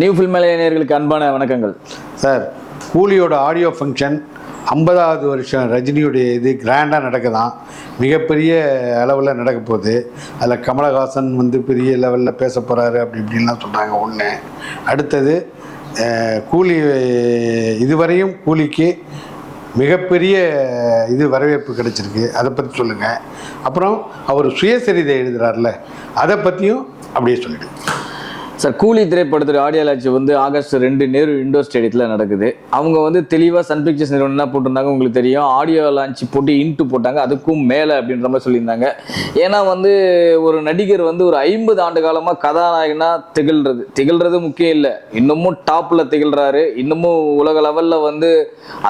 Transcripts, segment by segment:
New film நேயர்களுக்கு அன்பான வணக்கங்கள். சார் கூலியோட ஆடியோ ஃபங்க்ஷன் ஐம்பதாவது வருஷம் ரஜினியுடைய இது கிராண்டாக நடக்குதான். மிகப்பெரிய அளவில் நடக்க போகுது. அதில் கமலஹாசன் வந்து பெரிய லெவலில் பேச போகிறாரு அப்படி இப்படின்லாம் சொல்கிறாங்க ஒன்று அடுத்தது கூலி இதுவரையும் கூலிக்கு மிகப்பெரிய இது வரவேற்பு கிடைச்சிருக்கு. அதை பற்றி சொல்லுங்கள் அப்புறம் அவர் சுயசரிதை எழுதுகிறார்ல அதை பற்றியும் அப்படியே சொல்லிவிடுங்க சார் கூலி திரைப்படத்துடைய ஆடியோ லாட்ச் வந்து ஆகஸ்ட் ரெண்டு நேரு இண்டோர் ஸ்டேடியத்தில் நடக்குது. அவங்க வந்து தெளிவாக சன் பிக்சர்ஸ் நிறுவனம் என்ன போட்டிருந்தாங்க உங்களுக்கு தெரியும். ஆடியோ லான்ச் போட்டு இன்ட்டு போட்டாங்க அதுக்கும் மேலே அப்படின்ற மாதிரி சொல்லியிருந்தாங்க. ஏன்னா வந்து ஒரு நடிகர் வந்து ஒரு ஐம்பது ஆண்டு காலமாக கதாநாயகனாக திகழ்றது. திகழ்றது முக்கியம் இல்லை. இன்னமும் டாப்பில் திகழ்றாரு. இன்னமும் உலக லெவலில் வந்து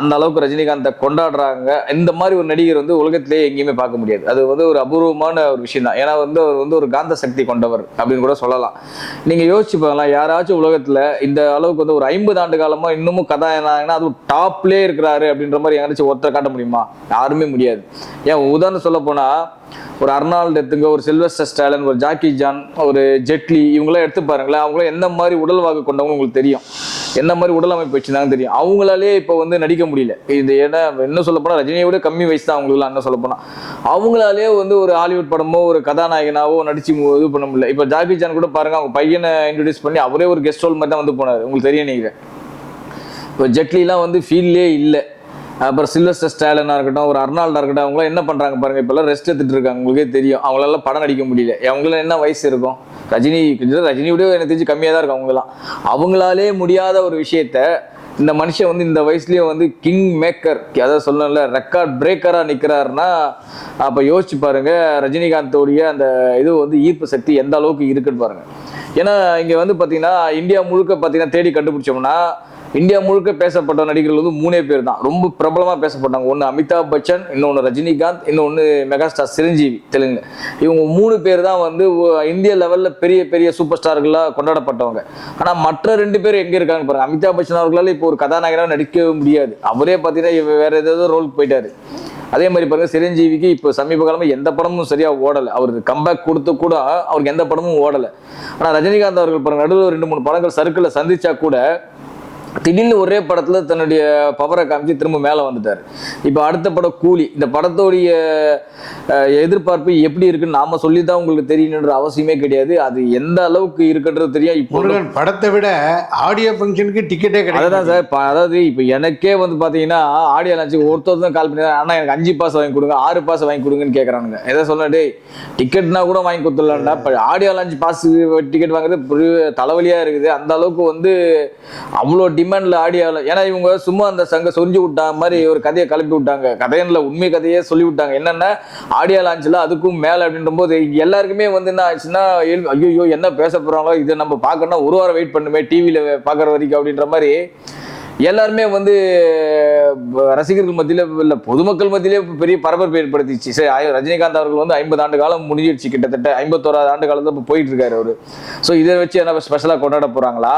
அந்த அளவுக்கு ரஜினிகாந்தை கொண்டாடுறாங்க. இந்த மாதிரி ஒரு நடிகர் வந்து உலகத்திலேயே எங்கேயுமே பார்க்க முடியாது. அது வந்து ஒரு அபூர்வமான ஒரு விஷயம் தான் ஏன்னா வந்து அவர் வந்து ஒரு காந்த சக்தி கொண்டவர் அப்படின்னு கூட சொல்லலாம். நீங்கள் யோசிச்சு பாருங்களேன். யாராச்சும் உலகத்துல இந்த அளவுக்கு வந்து ஒரு ஐம்பது ஆண்டு காலமா இன்னமும் கதாநாயகனா அது டாப்லேயே இருக்கிறாரு அப்படின்ற மாதிரி யாராச்சும் ஒருத்தரை காட்ட முடியுமா? யாருமே முடியாது. ஏன் உதாரணம் சொல்ல போனா ஒரு அர்னால்டு எடுத்துங்க ஒரு சில்வஸ்டர் ஸ்டாலின் ஒரு ஜாக்கி ஜான் ஒரு ஜெட்லி இவங்களாம் எடுத்து பாருங்களேன். அவங்களாம் எந்த மாதிரி உடல் வாக்கு கொண்டவங்க உங்களுக்கு தெரியும். என்ன மாதிரி உடல் அமைப்பு வச்சிருந்தாங்க தெரியும். அவங்களாலே இப்போ வந்து நடிக்க முடியல. இந்த ஏன்னா இன்னும் சொல்ல போனால் ரஜினியை விட கம்மி வயசு தான் அவங்களுக்குலாம் என்ன சொல்ல போனால் அவங்களாலே வந்து ஒரு ஹாலிவுட் படமோ ஒரு கதாநாயகனாவோ நடிச்சு மு- இது பண்ண முடியல. இப்போ ஜாக்கி ஜான் கூட பாருங்க அவங்க பையனை இன்ட்ரடியூஸ் பண்ணி அவரே ஒரு கெஸ்ட் ரோல் மாதிரி தான் வந்து போனார். உங்களுக்கு தெரியும் நீங்கள் இப்போ ஜெட்லிலாம் வந்து ஃபீல்லே இல்லை. அப்புறம் சில்வஸ்டர் ஸ்டாலினா இருக்கட்டும் ஒரு அர்னால்டா இருக்கட்டும் அவங்களாம் என்ன பண்றாங்க பாருங்க இப்போல்லாம் ரெஸ்ட் எடுத்துட்டு இருக்காங்க. உங்களுக்கே தெரியும். அவங்களால படம் நடிக்க முடியல. அவங்களாம் என்ன வயசு இருக்கும்? ரஜினி ரஜினியோட எனக்கு தெரிஞ்சு கம்மியாக தான் இருக்கும் அவங்களாம். அவங்களாலே முடியாத ஒரு விஷயத்த இந்த மனுஷன் வந்து இந்த வயசுலயே வந்து கிங் மேக்கர் அதாவது சொல்லணும்ல ரெக்கார்ட் பிரேக்கரா நிக்கிறாருன்னா அப்ப யோசிச்சு பாருங்க ரஜினிகாந்தோடைய அந்த இது வந்து ஈர்ப்பு சக்தி எந்த அளவுக்கு இருக்குன்னு பாருங்க. ஏன்னா இங்க வந்து பாத்தீங்கன்னா இந்தியா முழுக்க பாத்தீங்கன்னா தேடி கண்டுபிடிச்சோம்னா இந்தியா முழுக்க பேசப்பட்ட நடிகர்கள் வந்து மூணே பேர் தான். ரொம்ப பிரபலமாக பேசப்பட்டாங்க. ஒன்று அமிதாப் பச்சன் இன்னொன்று ரஜினிகாந்த் இன்னொன்று மெகாஸ்டார் சிரஞ்சீவி தெலுங்கு. இவங்க மூணு பேர் தான் வந்து இந்திய லெவலில் பெரிய பெரிய சூப்பர் ஸ்டார்களாக கொண்டாடப்பட்டவங்க. ஆனால் மற்ற ரெண்டு பேர் எங்கே இருக்காங்க பாருங்க. அமிதாப் பச்சன் அவர்களால் இப்போ ஒரு கதாநாயகனாக நடிக்கவே முடியாது. அவரே பார்த்தீங்கன்னா வேற ஏதாவது ரோலுக்கு போயிட்டாரு. அதே மாதிரி பாருங்க சிரஞ்சீவிக்கு இப்போ சமீப காலமாக எந்த படமும் சரியாக ஓடலை. அவருக்கு கம்பேக் கொடுத்து கூட அவருக்கு எந்த படமும் ஓடலை. ஆனால் ரஜினிகாந்த் அவர்கள் பாருங்க நடுவில் ரெண்டு மூணு படங்கள் சர்க்கிளில் சந்திச்சா கூட திடீர்னு ஒரே படத்துல தன்னுடைய பவரை காமிச்சு திரும்ப மேலே வந்துட்டார். இப்போ அடுத்த படம் கூலி. இந்த படத்தோடைய எதிர்பார்ப்பு எப்படி இருக்குன்னு நாம சொல்லி தான் உங்களுக்கு தெரியணுன்ற அவசியமே கிடையாது. அது எந்த அளவுக்கு இருக்குன்றது தெரியும் இப்போ படத்தை விட ஆடியோ ஃபங்க்ஷனுக்கு டிக்கெட்டே கிடையாது சார் இப்ப அதாவது இப்போ எனக்கே வந்து பாத்தீங்கன்னா ஆடியோ லான்ச்சு ஒருத்தர் தான் கால் பண்ணி ஆனா எனக்கு அஞ்சு பாஸ் வாங்கி கொடுங்க ஆறு பாஸ் வாங்கி கொடுங்கன்னு கேக்குறானுங்க. எதை சொன்னா டேய் டிக்கெட்னா கூட வாங்கி கொடுத்துடலாம்டா. இப்போ ஆடியோ லான்ச் பாஸ் டிக்கெட் வாங்குறது பெரிய தலைவலியா இருக்குது. அந்த அளவுக்கு வந்து அவ்வளோ டிமாண்ட்ல ஆடியோவில் ஏன்னா இவங்க சும்மா அந்த சங்க சொரிஞ்சு விட்டா மாதிரி ஒரு கதையை கிளப்பி விட்டாங்க. கதையில உண்மை கதையே சொல்லி விட்டாங்க. என்னன்னா ஆடியோ லான்ச்சில் அதுக்கும் மேலே அப்படின்ற போது எல்லாருக்குமே வந்து என்ன ஆச்சுன்னா ஐயோ என்ன பேச போகிறாங்களோ இதை நம்ம பார்க்கணும்னா ஒரு வாரம் வெயிட் பண்ணுமே டிவியில் பார்க்குற வரைக்கும் அப்படின்ற மாதிரி எல்லாருமே வந்து ரசிகர்கள் மத்தியில இல்லை பொதுமக்கள் மத்தியிலே பெரிய பரபரப்பு ஏற்படுத்திச்சு. சரி ரஜினிகாந்த் அவர்கள் வந்து ஐம்பது ஆண்டு காலம் முடிஞ்சிடுச்சு கிட்டத்தட்ட ஐம்பத்தோராது ஆண்டு காலம் தான் இப்போ போயிட்டு இருக்காரு அவரு. ஸோ இதை வச்சு என்ன ஸ்பெஷலா கொண்டாட போறாங்களா?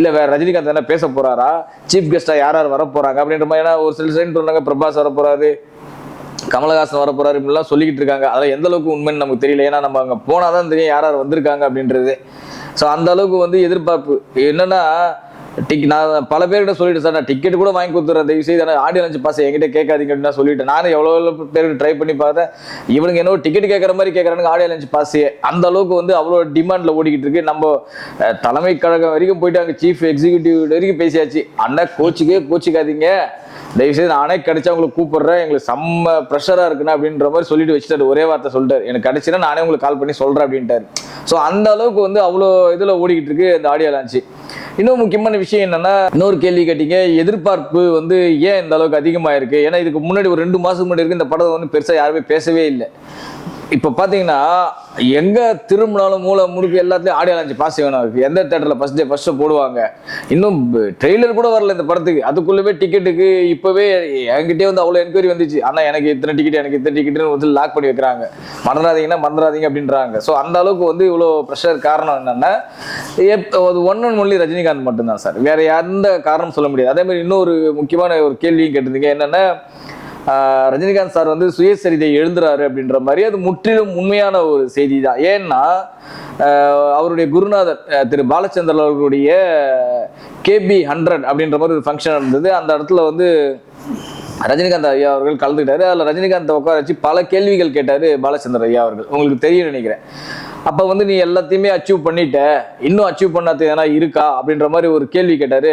இல்ல வேற ரஜினிகாந்த் என்ன பேச போறாரா? சீஃப் கெஸ்டா யார் யார் வர அப்படின்ற மாதிரி ஏன்னா ஒரு சில சைன் சொன்னாங்க பிரபாஸ் வர கமலஹாசன் வர போறாரு இப்படிலாம் சொல்லிக்கிட்டு இருக்காங்க. அதெல்லாம் எந்த அளவுக்கு உண்மைன்னு நமக்கு தெரியல. ஏன்னா நம்ம அங்க போனாதான் தெரியும் யார் யார் வந்திருக்காங்க அப்படின்றது. ஸோ அந்த அளவுக்கு வந்து எதிர்பார்ப்பு. என்னன்னா டிக் நான் பல பேர்கிட்ட சொல்லிட்டு சார் நான் டிக்கெட் கூட வாங்கி கொடுத்துறேன். தயவு செய்து ஆனால் ஆடியோ லஞ்ச் பாஸ் என்கிட்ட கேட்காதீங்க அப்படின்னு நான் சொல்லிட்டேன் நானும் எவ்வளோ எவ்வளோ பேருக்கு ட்ரை பண்ணி பார்த்தேன். இவனுங்க என்ன டிக்கெட் கேட்குற மாதிரி கேட்குறானுங்க ஆடியோ லஞ்ச் அந்த அளவுக்கு வந்து அவ்வளோ டிமாண்டில் ஓடிக்கிட்டு இருக்கு. நம்ம தலைமை கழகம் வரைக்கும் போயிட்டு அங்கே சீஃப் எக்ஸிக்யூட்டிவ் வரைக்கும் பேசியாச்சு. அண்ணா கோச்சுக்கே கோச்சிக்காதீங்க. தயவுசெய்து நானே கிடைச்சா உங்களுக்கு கூப்பிடுறேன். எங்களுக்கு செம்ம ப்ரெஷராக இருக்குண்ணா அப்படின்ற மாதிரி சொல்லிட்டு வச்சுட்டாரு. ஒரே வார்த்தை சொல்லிட்டாரு. எனக்கு கிடைச்சினா நானே உங்களுக்கு கால் பண்ணி சொல்கிறேன் அப்படின்ட்டாரு. ஸோ அந்த அளவுக்கு வந்து அவ்வளோ இதில் ஓடிக்கிட்டு இருக்கு இந்த ஆடியோ லான்ச்சு இன்னும் முக்கியமான விஷயம் என்னன்னா இன்னொரு கேள்வி கேட்டீங்க எதிர்பார்ப்பு வந்து ஏன் இந்த அளவுக்கு அதிகமாக இருக்கு ஏன்னா இதுக்கு முன்னாடி ஒரு ரெண்டு மாதத்துக்கு முன்னாடி இருக்கு இந்த படத்தை வந்து பெருசாக யாருமே பேசவே இல்லை. இப்போ பார்த்தீங்கன்னா எங்கே திரும்பினாலும் மூளை முடுக்கு எல்லாத்தையும் ஆடியோ லான்ச் பாஸ் வேணும் இருக்குது எந்த தேட்டரில் ஃபஸ்ட் டே ஃபஸ்ட்டு போடுவாங்க. இன்னும் ட்ரெய்லர் கூட வரல இந்த படத்துக்கு. அதுக்குள்ளவே டிக்கெட்டுக்கு இப்போவே என்கிட்டயே வந்து அவ்வளோ என்கொயரி வந்துச்சு. ஆனால் எனக்கு இத்தனை டிக்கெட் எனக்கு இத்தனை டிக்கெட்டுன்னு வந்து லாக் பண்ணி வைக்கிறாங்க. மறந்துடாதீங்கன்னா மறந்துடாதீங்க அப்படின்றாங்க. ஸோ அந்த அளவுக்கு வந்து இவ்வளோ ப்ரெஷர் காரணம் என்னென்னா எப்- அது ஒன் அண்ட் ஒன்லி ரஜினிகாந்த் மட்டும்தான் சார். வேறு எந்த காரணம் சொல்ல முடியாது. அதே மாதிரி இன்னொரு முக்கியமான ஒரு கேள்வியும் கேட்டிருந்தீங்க. என்னென்னா ரஜினிகாந்த் சார் வந்து சுயசரிதை எழுதுறாரு அப்படின்ற மாதிரி அது முற்றிலும் உண்மையான ஒரு செய்தி தான் ஏன்னா அவருடைய குருநாதர் திரு பாலச்சந்திரன் அவர்களுடைய கேபி ஹண்ட்ரட் அப்படின்ற மாதிரி ஒரு ஃபங்க்ஷன் இருந்தது அந்த இடத்துல வந்து ரஜினிகாந்த் ஐயா அவர்கள் கலந்துக்கிட்டாரு. அதில் ரஜினிகாந்த் உட்கார வச்சு பல கேள்விகள் கேட்டார் பாலச்சந்தர் ஐயா அவர்கள். உங்களுக்கு தெரியும் நினைக்கிறேன். அப்போ வந்து நீ எல்லாத்தையுமே அச்சீவ் பண்ணிட்ட. இன்னும் அச்சீவ் பண்ணாத எதனா இருக்கா? அப்படின்ற மாதிரி ஒரு கேள்வி கேட்டாரு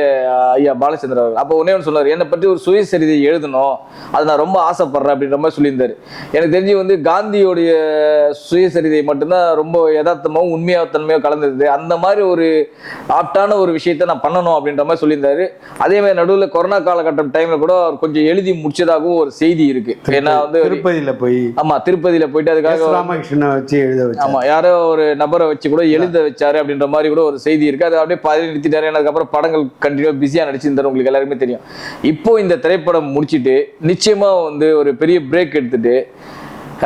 ஐயா பாலச்சந்திர அவர்கள். அப்போ ஒன்னே ஒன்று சொன்னார் என்னை பற்றி ஒரு சுயசரிதை எழுதணும். அது நான் ரொம்ப ஆசைப்படுறேன் அப்படின்ற மாதிரி சொல்லியிருந்தாரு. எனக்கு தெரிஞ்சு வந்து காந்தியோடைய சுயசரிதை மட்டும்தான் ரொம்ப யதார்த்தமாகவும் உண்மையாத்தன்மையாக கலந்தது. அந்த மாதிரி ஒரு ஆப்டான ஒரு விஷயத்த நான் பண்ணணும் அப்படின்ற மாதிரி சொல்லியிருந்தாரு. அதே மாதிரி நடுவில் கொரோனா காலகட்டம் டைம்ல கூட அவர் கொஞ்சம் எழுதி முடிச்சதாகவும் ஒரு செய்தி இருக்கு. ஏன்னா வந்து திருப்பதியில போய் ஆமா திருப்பதியில போயிட்டு அதுக்காக ராமகிருஷ்ணனை வச்சு எழுத வச்சு ஆமா யாரோ ஒரு நபரை வச்சு கூட எழுத வச்சாரு அப்படின்ற மாதிரி கூட ஒரு செய்தி இருக்கு. அது அப்படியே பாதி நிறுத்திட்டாரு. அதுக்கப்புறம் படங்கள் கண்டினியூ பிஸியா நடிச்சிருந்தாரு. உங்களுக்கு எல்லாருக்குமே தெரியும். இப்போ இந்த திரைப்படம் முடிச்சிட்டு நிச்சயமா வந்து ஒரு பெரிய பிரேக் எடுத்துட்டு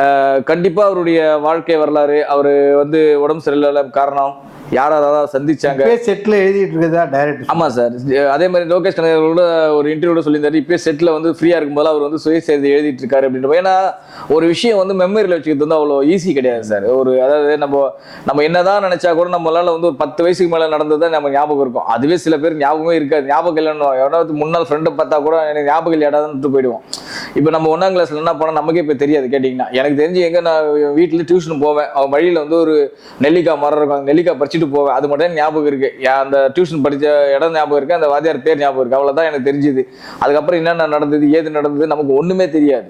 ஆஹ், கண்டிப்பா அவருடைய வாழ்க்கை வரலாறு அவரு வந்து உடம்பு சரியில்லாத காரணம் யாராவது சந்திச்சாங்க? செட்டில் எழுதிட்டு இருக்கதா டைரக்டர் ஆமா சார். அதே மாதிரி லோகேஷ் கூட ஒரு இன்டர்வியூல சொல்லியிருந்தாரு. இப்போ செட்ல வந்து ஃப்ரீயா இருக்கும்போது அவர் வந்து சுயசரிதை எழுதிட்டு இருக்காரு அப்படின்ற ஏன்னா ஒரு விஷயம் வந்து மெமரியில் வச்சுக்கிறது வந்து அவ்வளோ ஈஸி கிடையாது சார். ஒரு அதாவது நம்ம நம்ம என்னதான் நினைச்சா கூட நம்மளால வந்து ஒரு பத்து வயசுக்கு மேல நடந்தது நம்ம ஞாபகம் இருக்கும். அதுவே சில பேர் ஞாபகமே இருக்காது. ஞாபகம் இல்லைன்னு எவனாவது முன்னாள் ஃப்ரெண்டை பார்த்தா கூட எனக்கு ஞாபகம் இல்லையாடான்னு போயிடுவோம். இப்போ நம்ம ஒன்றாம் கிளாஸ்ல என்ன பண்ணோம்? நமக்கே இப்போ தெரியாது கேட்டிங்கன்னா. எனக்கு தெரிஞ்சு எங்க நான் வீட்டில் டியூஷன் போவேன். அவன் வழியில வந்து ஒரு நெல்லிக்காய் மரம் இருக்கும். நெல்லிக்காய் பறிச்சுட்டு போவேன். அது மட்டும் தான் ஞாபகம் இருக்கு. அந்த டியூஷன் படித்த இடம் ஞாபகம் இருக்கு. அந்த வாத்தியார் பேர் ஞாபகம் இருக்கு. அவ்வளோதான் எனக்கு தெரிஞ்சுது. அதுக்கப்புறம் என்னென்ன நடந்தது ஏது நடந்தது நமக்கு ஒன்றுமே தெரியாது.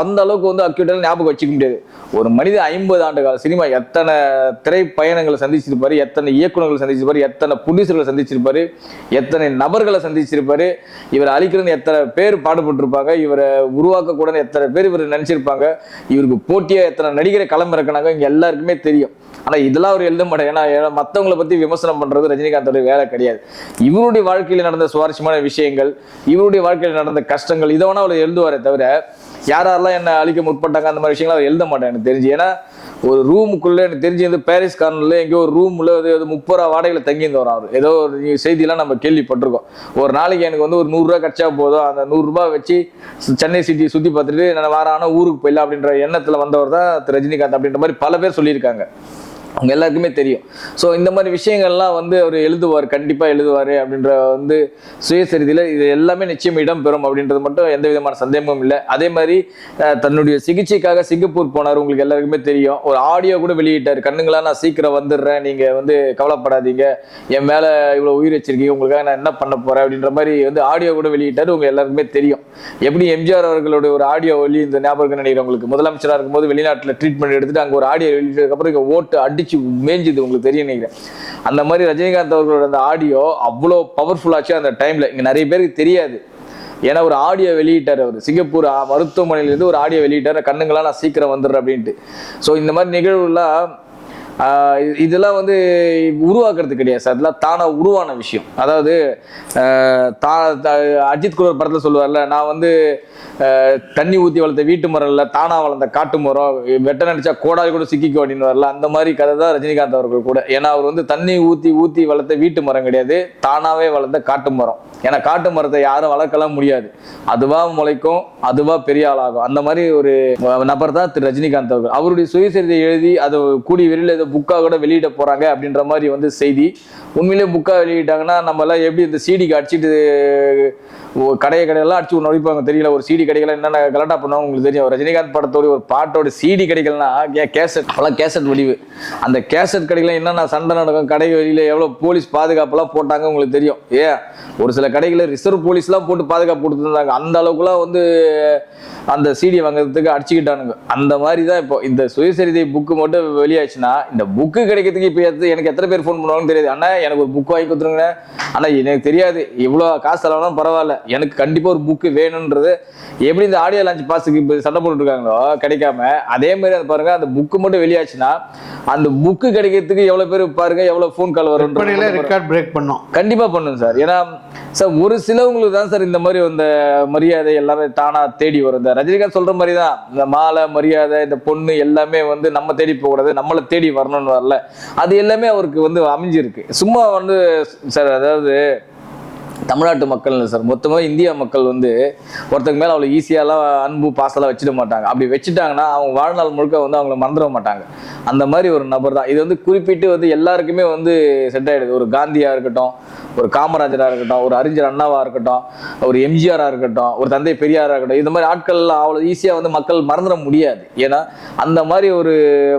அந்த அளவுக்கு வந்து அக்யூட்டாக ஞாபகம் வச்சுக்க முடியாது. ஒரு மனிதன் ஐம்பது ஆண்டு கால சினிமா எத்தனை திரை பயணங்களை சந்திச்சிருப்பாரு எத்தனை இயக்குனர்களை சந்திச்சிருப்பாரு எத்தனை புடிசர்களை சந்திச்சிருப்பாரு எத்தனை நபர்களை சந்திச்சிருப்பாரு இவரை அழிக்கிறன்னு எத்தனை பேர் பாடுபட்டிருப்பாங்க இவரை உருவாக்கக்கூடாதுன்னு எத்தனை பேர் இவர் நினைச்சிருப்பாங்க இவருக்கு போட்டியாக எத்தனை நடிகரை களம் இறக்குனாங்க இங்கே எல்லாருக்குமே தெரியும். ஆனால் இதெல்லாம் அவர் எழுத மாட்டார் ஏன்னா மற்றவங்களை பற்றி விமர்சனம் பண்ணுறது ரஜினிகாந்தோட வேலை கிடையாது. இவருடைய வாழ்க்கையில் நடந்த சுவாரஸ்யமான விஷயங்கள் இவருடைய வாழ்க்கையில் நடந்த கஷ்டங்கள் இதை வேணால் அவர் எழுதுவாரே தவிர யார் யாரெல்லாம் என்ன அழிக்க முற்பட்டாங்க அந்த மாதிரி விஷயங்கள் அவர் எழுத மாட்டேன் எனக்கு தெரிஞ்சு. ஏன்னா ஒரு ரூமுக்குள்ளே எனக்கு தெரிஞ்சு வந்து பாரிஸ் கார்னர்ல எங்கேயோ ஒரு ரூமில் ஒரு முப்பது ரூபா வாடகையில தங்கியிருந்தோம் அவர். ஏதோ ஒரு செய்தியெல்லாம் நம்ம கேள்விப்பட்டிருக்கோம். ஒரு நாளைக்கு எனக்கு வந்து ஒரு நூறுரூவா கிடைச்சா போதும் அந்த நூறுரூபா வச்சு சென்னை சிட்டி சுற்றி பார்த்துட்டு நான் வாரான ஊருக்கு போயிடலாம் அப்படின்ற எண்ணத்தில் வந்தவர் தான் ரஜினிகாந்த் அப்படின்ற மாதிரி பல பேர் சொல்லியிருக்காங்க. அவங்க எல்லாருக்குமே தெரியும். ஸோ இந்த மாதிரி விஷயங்கள்லாம் வந்து அவர் எழுதுவார். கண்டிப்பாக எழுதுவார் அப்படின்ற வந்து சுயசரிதியில் இது எல்லாமே நிச்சயம் இடம்பெறும் அப்படின்றது மட்டும் எந்த விதமான சந்தேகமும் இல்லை. அதே மாதிரி தன்னுடைய சிகிச்சைக்காக சிங்கப்பூர் போனார். உங்களுக்கு எல்லாருக்குமே தெரியும். ஒரு ஆடியோ கூட வெளியிட்டார். கண்ணுங்களா நான் சீக்கிரம் வந்துடுறேன். நீங்கள் வந்து கவலைப்படாதீங்க. என் மேலே இவ்வளோ உயிர் வச்சிருக்கீங்க. உங்களுக்காக நான் என்ன பண்ண போகிறேன் அப்படின்ற மாதிரி வந்து ஆடியோ கூட வெளியிட்டார். உங்கள் எல்லாருக்குமே தெரியும். எப்படி எம்ஜிஆர் அவர்களுடைய ஒரு ஆடியோ வெளி இந்த ஞாபகம் நினைக்கிறேன் உங்களுக்கு? முதலமைச்சராக இருக்கும்போது வெளிநாட்டில் ட்ரீட்மெண்ட் எடுத்துட்டு அங்கே ஒரு ஆடியோ வெளியிட்டதுக்கப்புறம் இங்கே ஓட்டு அடிச்சு மேய்ஞ்சுது உங்களுக்கு தெரியும் நினைக்கிறேன். அந்த மாதிரி ரஜினிகாந்த் அவர்களோட அந்த ஆடியோ அவ்வளோ பவர்ஃபுல்லாச்சு அந்த டைம்ல இங்கே நிறைய பேருக்கு தெரியாது. ஏன்னா ஒரு ஆடியோ வெளியிட்டார் அவர். சிங்கப்பூர் மருத்துவமனையிலேருந்து ஒரு ஆடியோ வெளியிட்டார். கண்ணுங்களாம் நான் சீக்கிரம் வந்துடுறேன் அப்படின்ட்டு. ஸோ இந்த மாதிரி நிகழ்வுலாம் இதெல்லாம் வந்து உருவாக்குறது கிடையாது சார். அதெல்லாம் தானாக உருவான விஷயம். அதாவது தா அஜித் குமார் படத்தில் சொல்லுவார்ல நான் வந்து தண்ணி ஊற்றி வளர்த்த வீட்டு மரம் இல்லை தானாக வளர்ந்த காட்டு மரம் வெட்ட நினைச்சா கோடாலி கூட சிக்கிக்கும் அப்படின்னு வரல. அந்த மாதிரி கதை தான் ரஜினிகாந்த் அவர்கள் கூட. ஏன்னா அவர் வந்து தண்ணி ஊற்றி ஊற்றி வளர்த்த வீட்டு மரம் கிடையாது. தானாகவே வளர்ந்த காட்டு மரம். ஏன்னா காட்டு மரத்தை யாரும் வளர்க்கலாம் முடியாது. அதுவாக முளைக்கும் அதுவாக பெரிய ஆளாகும். அந்த மாதிரி ஒரு நபர் தான் திரு ரஜினிகாந்த் அவர்கள். அவருடைய சுயசரிதை எழுதி அதை கூடி வெளியில புக்காக கூட வெளியிட போகிறாங்க அப்படின்ற மாதிரி வந்து செய்தி. உண்மையிலேயே புக்காக வெளியிட்டாங்கன்னா நம்மலாம் எப்படி இந்த சீடிக்கு அடிச்சிட்டு கடையை கடையெல்லாம் அடிச்சு ஒன்று நடிப்பாங்க தெரியல. ஒரு சீடி கடைகள் என்னென்ன கலட்டா பண்ணுவாங்க உங்களுக்கு தெரியும். ரஜினிகாந்த் படத்தோட ஒரு பாட்டோட சீடி கடைகள்னா கேசட் பல கேசட் வடிவு அந்த கேசட் கடைகள் என்னென்ன சண்டை நடக்கும் கடை வெளியில் எவ்வளோ போலீஸ் பாதுகாப்பெல்லாம் போட்டாங்க உங்களுக்கு தெரியும். ஏன்? ஒரு சில கடைகளில் ரிசர்வ் போலீஸ்லாம் போட்டு பாதுகாப்பு கொடுத்துருந்தாங்க. அந்த அளவுக்குலாம் வந்து அந்த சிடி வாங்குறதுக்கு அடிச்சுக்கிட்டானுங்க. அந்த மாதிரி தான் இப்போ. இந்த சுயசரிதை புக்கு மட்டும் வெளியாச்சுன்னா இந்த புக்கு கிடைக்கிறதுக்கு இப்போ எத்த- எனக்கு எத்தனை பேர் ஃபோன் பண்ணுவாங்கன்னு தெரியாது. அண்ணா எனக்கு ஒரு புக் வாங்கி கொடுத்துருங்க அண்ணா எனக்கு தெரியாது. இவ்வளோ காசு செலவானாலும் பரவாயில்ல. எனக்கு கண்டிப்பாக ஒரு புக்கு வேணுன்றது எப்படி இந்த ஆடியோ லான்ச் பாஸுக்கு இப்போ சண்டை போட்டுட்டு இருக்காங்களோ கிடைக்காம அதே மாதிரி அது பாருங்க அந்த புக்கு மட்டும் வெளியாச்சுன்னா அந்த புக்கு கிடைக்கிறதுக்கு எவ்வளோ பேர் பாருங்க எவ்வளோ ஃபோன் கால் வரும் ரெக்கார்ட் பிரேக் பண்ணோம். கண்டிப்பா பண்ணும் சார். ஏன்னா சார் ஒரு சிலவங்களுக்கு தான் சார் இந்த மாதிரி இந்த மரியாதை எல்லாமே தானா தேடி வரும். இந்த ரஜினிகாந்த் சொல்ற மாதிரி தான் இந்த மாலை மரியாதை இந்த பொண்ணு எல்லாமே வந்து நம்ம தேடி போகக்கூடாது நம்மளை தேடி வரணும்னு வரல. அது எல்லாமே அவருக்கு வந்து அமைஞ்சிருக்கு. சும்மா வந்து சார் அதாவது தமிழ்நாட்டு மக்கள் சார். மொத்தமாக இந்தியா மக்கள் வந்து ஒருத்தங்க மேலே அவ்வளோ ஈஸியாலாம் அன்பு பாசலாம் வச்சிட மாட்டாங்க. அப்படி வச்சுட்டாங்கன்னா அவங்க வாழ்நாள் முழுக்க வந்து அவங்கள மறந்துட மாட்டாங்க. அந்த மாதிரி ஒரு நபர் தான். இது வந்து குறிப்பிட்டு வந்து எல்லாருக்குமே வந்து செட் ஆகிடுது ஒரு காந்தியாக இருக்கட்டும் ஒரு காமராஜராக இருக்கட்டும் ஒரு அறிஞர் அண்ணாவாக இருக்கட்டும் ஒரு எம்ஜிஆராக இருக்கட்டும் ஒரு தந்தை பெரியாராக இருக்கட்டும் இந்த மாதிரி ஆட்கள்லாம் அவ்வளோ ஈஸியாக வந்து மக்கள் மறந்துட முடியாது. ஏன்னா அந்த மாதிரி ஒரு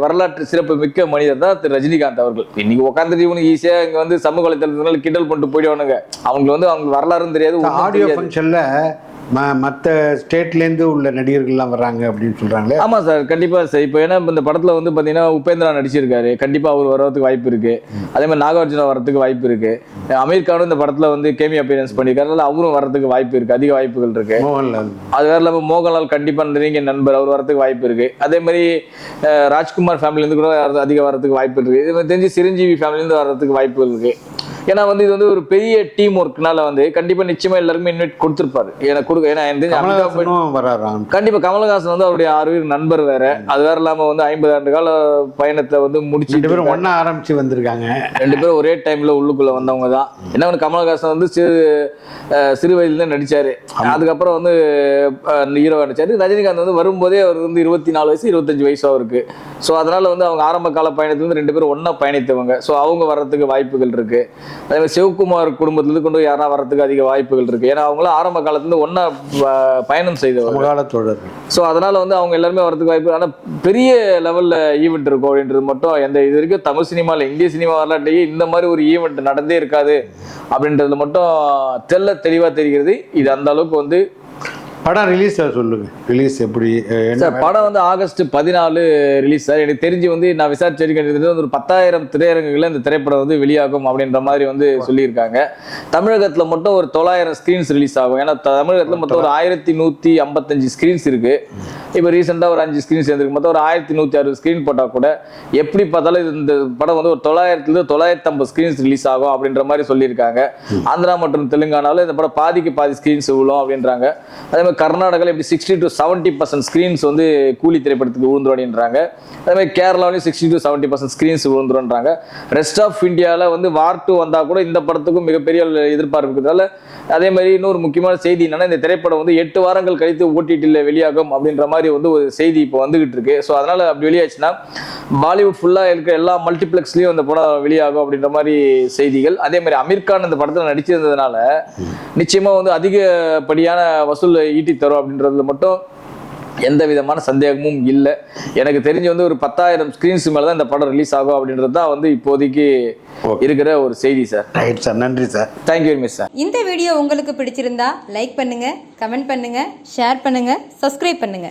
வரலாற்று சிறப்பு மிக்க மனிதர் தான் திரு ரஜினிகாந்த் அவர்கள். இன்னைக்கு உட்காந்துட்டு இவனுக்கு ஈஸியாக இங்கே வந்து சமூக வலைத்தளத்தினால கிண்டல் பண்ணிட்டு போயிடுவானுங்க. அவங்க வந்து அவங்க வரலாறும் தெரியாது ஆடியோ. ஃபங்க்ஷனில் மற்ற ஸ்டேட்லேருந்து உள்ள நடிகர்கள்லாம் வர்றாங்க அப்படின்னு சொல்கிறாங்களே ஆமா சார் கண்டிப்பா சார். இப்போ ஏன்னா இந்த படத்துல வந்து பாத்தீங்கன்னா உபேந்திரா நடிச்சிருக்காரு. கண்டிப்பா அவர் வர்றதுக்கு வாய்ப்பு இருக்கு. அதே மாதிரி நாகார்ஜுனா வர்றதுக்கு வாய்ப்பு இருக்கு. அமீர் கானும் இந்த படத்துல வந்து கேமி அப்பியரன்ஸ் பண்ணியிருக்காரு அதனால அவரும் வர்றதுக்கு வாய்ப்பு இருக்கு. அதிக வாய்ப்புகள் இருக்கு. மோகன்லால். அது வேற இல்லாமல் மோகன்லால் கண்டிப்பா நெருங்கிய நண்பர். அவர் வரதுக்கு வாய்ப்பு இருக்கு. அதே மாதிரி ராஜ்குமார் இருந்து கூட அதிக வரதுக்கு வாய்ப்பு இருக்கு. இது மாதிரி தெரிஞ்சு சிரஞ்சீவி இருந்து வர்றதுக்கு வாய்ப்புகள் இருக்கு. ஏன்னா வந்து இது வந்து ஒரு பெரிய டீம் ஒர்க்னால வந்து கண்டிப்பா நிச்சயமா எல்லாருக்குமே இன்வைட் கொடுத்துருப்பாரு. ஏன்னா கொடுக்க ஏன்னா எனக்கு கண்டிப்பா கமலஹாசன் வந்து அவருடைய ஆறுவீர் நண்பர் வேற. அது வேற இல்லாம வந்து ஐம்பது ஆண்டு கால பயணத்தை வந்து ரெண்டு முடிச்சுட்டு பேரும் ஒன்றா ஆரம்பிச்சு வந்திருக்காங்க. ரெண்டு பேரும் ஒரே டைம்ல உள்ளுக்குள்ள வந்தவங்க தான். என்ன ஒண்ணு கமலஹாசன் வந்து சிறு சிறு வயதுல நடிச்சாரு. அதுக்கப்புறம் வந்து ஹீரோவா நடிச்சாரு. ரஜினிகாந்த் வந்து வரும்போதே அவர் வந்து இருபத்தி நாலு வயசு இருபத்தஞ்சு வயசு அவருக்கு. ஸோ அதனால வந்து அவங்க ஆரம்ப கால பயணத்துல வந்து ரெண்டு பேரும் ஒண்ணா பயணித்தவங்க. ஸோ அவங்க வர்றதுக்கு வாய்ப்புகள் இருக்கு. அதே மாதிரி சிவகுமார் குடும்பத்திலிருந்து கொண்டு யாரா வர்றதுக்கு அதிக வாய்ப்புகள் இருக்கு. ஏன்னா அவங்களும் ஆரம்ப காலத்துல இருந்து ஒண்ணா ப- பயணம் செய்தவங்க சமகால தோழர்கள். ஸோ அதனால வந்து அவங்க எல்லாருமே வரதுக்கு வாய்ப்பு ஆனால் பெரிய லெவல்ல ஈவெண்ட் இருக்கும் அப்படின்றது மட்டும் எந்த இது வரைக்கும் தமிழ் சினிமாவில் இந்திய சினிமா வரலாற்றையே இந்த மாதிரி ஒரு ஈவெண்ட் நடந்தே இருக்காது அப்படின்றது மட்டும் தெல்ல தெளிவா தெரிகிறது. இது அந்த அளவுக்கு வந்து படம் ரிலீஸ் சொல்லுங்க. ரிலீஸ் எப்படி சார் படம் வந்து ஆகஸ்ட் பதினாலு ரிலீஸ் சார். எனக்கு தெரிஞ்சு வந்து நான் விசாரிச்சு வந்து ஒரு பத்தாயிரம் திரையரங்குகளில் இந்த திரைப்படம் வந்து வெளியாகும் அப்படின்ற மாதிரி வந்து சொல்லியிருக்காங்க. தமிழகத்துல மட்டும் ஒரு தொள்ளாயிரம் ஸ்க்ரீன்ஸ் ரிலீஸ் ஆகும். ஏன்னா தமிழகத்துல மொத்தம் ஒரு ஆயிரத்தி நூற்றி ஐம்பத்தஞ்சு ஸ்க்ரீன்ஸ் இருக்கு. இப்போ ரீசெண்டாக ஒரு அஞ்சு ஸ்க்ரீன்ஸ் சேர்ந்துருக்கு. மொத்தம் ஒரு ஆயிரத்தி நூற்றி அறுபது ஸ்க்ரீன் போட்டால் கூட எப்படி பார்த்தாலும் இந்த படம் வந்து ஒரு தொள்ளாயிரத்துல தொள்ளாயிரத்தி ஐம்பது ஸ்க்ரீன்ஸ் ரிலீஸ் ஆகும் அப்படின்ற மாதிரி சொல்லியிருக்காங்க. ஆந்திரா மற்றும் தெலுங்கானாவில் இந்த படம் பாதிக்கு பாதி ஸ்க்ரீன்ஸ் விழும் அப்படின்றாங்க. அதே மாதிரி கர்நாடகாவில் எப்படி sixty to seventy percent screens வந்து கூலி திரைப்படத்துக்கு விழுந்துரும் அப்படின்றாங்க அதே மாதிரி கேரளாவிலையும் sixty to seventy percent screens விழுந்துருன்றாங்க rest of இந்தியாவில் வந்து வார் டூ வந்தால் கூட இந்த படத்துக்கும் மிகப்பெரிய எதிர்பார்ப்பு இருக்கிறதால அதே மாதிரி இன்னொரு முக்கியமான செய்தி என்னன்னா இந்த திரைப்படம் வந்து எட்டு வாரங்கள் கழித்து ஓடிடியில் வெளியாகும் அப்படின்ற மாதிரி வந்து ஒரு செய்தி இப்போ வந்துகிட்டு இருக்கு. ஸோ அதனால அப்படி வெளியாச்சுன்னா பாலிவுட் ஃபுல்லாக இருக்கிற எல்லா மல்டிப்ளெக்ஸ்லையும் இந்த படம் வெளியாகும் அப்படின்ற மாதிரி செய்திகள். அதே மாதிரி அமீர் கான் இந்த படத்தில் நடிச்சிருந்ததுனால நிச்சயமா வந்து அதிகப்படியான வசூல் ஈட்டி தரும் அப்படின்றதுல மட்டும் எந்த விதமான சந்தேகமும் இல்லை. எனக்கு தெரிஞ்சு வந்து ஒரு பத்தாயிரம் ஸ்க்ரீன்ஸ் மேலே தான் இந்த படம் ரிலீஸ் ஆகும் அப்படின்றது தான் வந்து இப்போதைக்கு இருக்கிற ஒரு செய்தி சார் ரைட் சார் நன்றி sir thank you very much sir இந்த வீடியோ உங்களுக்கு பிடிச்சிருந்தா லைக் பண்ணுங்க கமெண்ட் பண்ணுங்க ஷேர் பண்ணுங்க சப்ஸ்கிரைப் பண்ணுங்க.